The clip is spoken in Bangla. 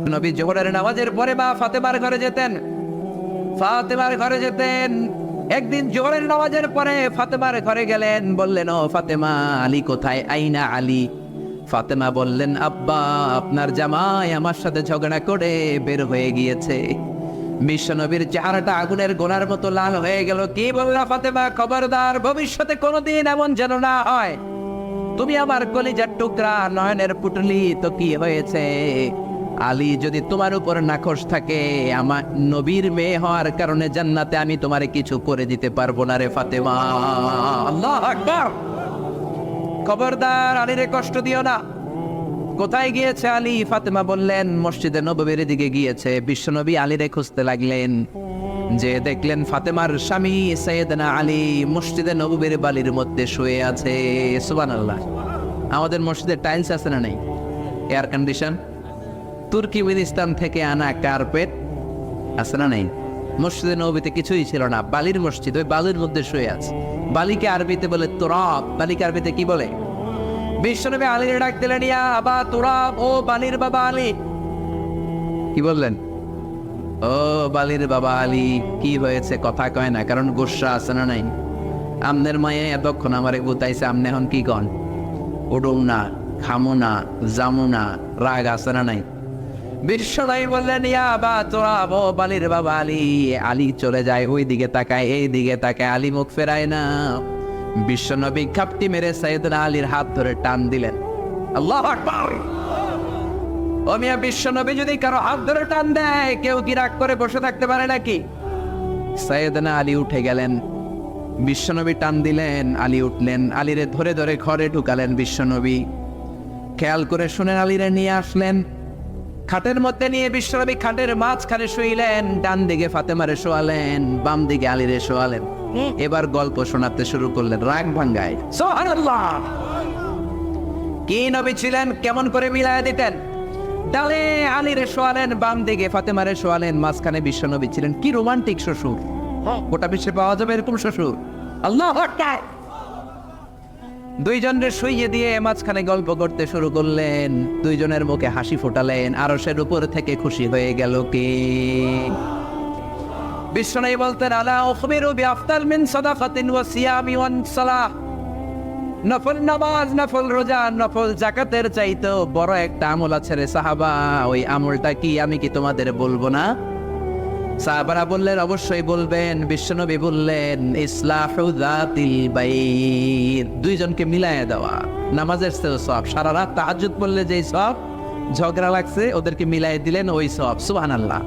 নবী জোহরের নামাজের পরে মা ফাতেমার ঘরে যেতেন। ফাতেমার ঘরে যেতেন। একদিন জোহরের নামাজের পরে ফাতেমার ঘরে গেলেন, বললেন, ও ফাতেমা, আলী কোথায়? আইনা আলী? ফাতেমা বললেন, আব্বা, আপনার জামাই আমার সাথে ঝগড়া করে বের হয়ে গিয়েছে। বিশ্বনবীর চেহারাটা আগুনের গোলার মতো লাল হয়ে গেল। কি বললা ফাতেমা, খবরদার, ভবিষ্যতে কোনোদিন এমন যেন না হয়। তুমি আমার কলিজার টুকরা, নয়নের পুটলি তো কি হয়েছে? আলী, যদি তোমার উপর নাখোশ থাকে, আমার নবীর মেয়ে হওয়ার কারণে জান্নাতে আমি তোমারে কিছু করে দিতে পারব না রে ফাতেমা। আল্লাহ আকবার। খবরদার, আলীরে কষ্ট দিও না। কোথায় গিয়েছে আলী? ফাতেমা বললেন, মসজিদে নববীর দিকে গিয়েছে। বিশ্বনবী আলীরে খুঁজতে লাগলেন। যে দেখলেন ফাতেমার স্বামী সৈয়দনা আলী মসজিদে নববীর বালির মধ্যে শুয়ে আছে। সুবহানাল্লাহ। আমাদের মসজিদে টাইলস আছে না নাই? Air condition? তুর্কিমিনিস্তান থেকে আনা কার্পেট, আছে না নাই? মসজিদে নবীতে কিছুই ছিল না। বালির মসজিদ, ওই বালির মধ্যে শুয়ে আছে। বালিকে আরবিতে বলে তোরাব। বালিকে আরবিতে কি বলে? বিশ্বনবী আলীর ডাক দিলেন, ইয়া আবা তোরাব, ও বালির বাবা আলী। কি বললেন? ও বালির বাবা আলী, কি হয়েছে? কথা কয় না, কারণ গোসা আছে না নাই? আমনের মায়ে এতক্ষণ আমারে গুতাইছে, আমনে এখন কি কন? উডুম না, খামো না, জামু না, রাগ আছে না নাই? বিশ্বনাই বললেন ইয়া বা তোরা ও বালির বাবা আলী। আলী চলে যায় ওই দিকে তাকায় এই দিকে তাকায়, আলী মুখ ফেরায় না। বিশ্বনবী খাপটি মেরে সাইয়েদনা আলীর হাত ধরে টান দিলেন। আল্লাহ আকবার! ও মিয়া, বিশ্বনবী যদি কারও হাত ধরে টান দেয়, কেউ কি রাগ করে বসে থাকতে পারে নাকি? সাইয়েদনা আলী উঠে গেলেন। বিশ্বনবী টান দিলেন, আলী উঠলেন, আলীরে ধরে ধরে ঘরে ঢুকালেন বিশ্বনবী। খেয়াল করে শুনেন, আলীরে নিয়ে আসলেন। খাটের মধ্যে নিয়ে বিশ্বনবী খাটের মাঝখানে শুইলেন ডান দিকে ফাতেমারে শোয়ালেন বাম দিকে আলীরে শোয়ালেন এবার গল্প শোনাতে শুরু করলেন রাগ ভাঙ্গায়। সুবহানাল্লাহ! কি নবী ছিলেন? কেমন করে মিলায়া দিতেন? ডালে আলীরে শোয়ালেন বাম দিকে ফাতেমারে শোয়ালেন মাঝখানে বিশ্বনবী ছিলেন। কি রোমান্টিক শ্বশুর। গোটা বিশ্বে পাওয়া যাবে এরকম শ্বশুর। আল্লাহ আকবার। দুইজনের শুইয়ে দিয়ে এ মাঝখানে গল্প করতে শুরু করলেন। দুইজনের মুখে হাসি ফোটালেন আরশের উপর থেকে খুশি হয়ে গেল কে? বিশ্বনবী বলতেন, আলা উখবিরু বিআফতাল মিন সাদাকাতিন ওয়া সিয়ামি ওয়ান সালাহ। নফল নামাজ, নফল রোজা, নফল জাকাতের চাইতো বড় একটা আমল আছে রে সাহাবা। ওই আমলটা কি আমি কি তোমাদের বলব না? সাহাবারা বললেন, অবশ্যই বলবেন, বিশ্বনবী বললেন দুইজনকে মিলাইয়া দেওয়া, নামাজের সব। সারা রাত তাহাজ পড়লে যেই সব ঝগড়া লাগছে, ওদেরকে মিলাই দিলেন ওই সব। সুবহানাল্লাহ।